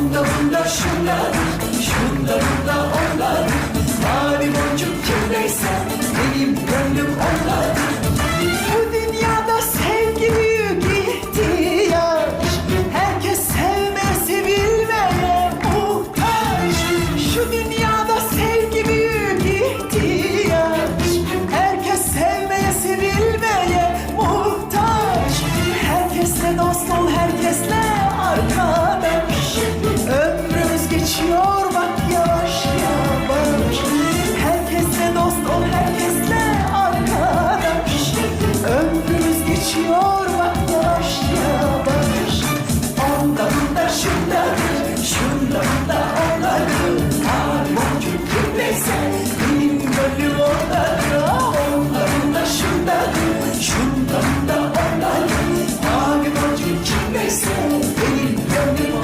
Bunda Şunda bunda onlar Geçiyor bak yavaş yavaş. Onda bunda şunda Şunda bunda onları Var mümkün kimdeyse Benim gönlüm onları Onda bunda şunda Şunda bunda onları Var mümkün kimdeyse Benim gönlüm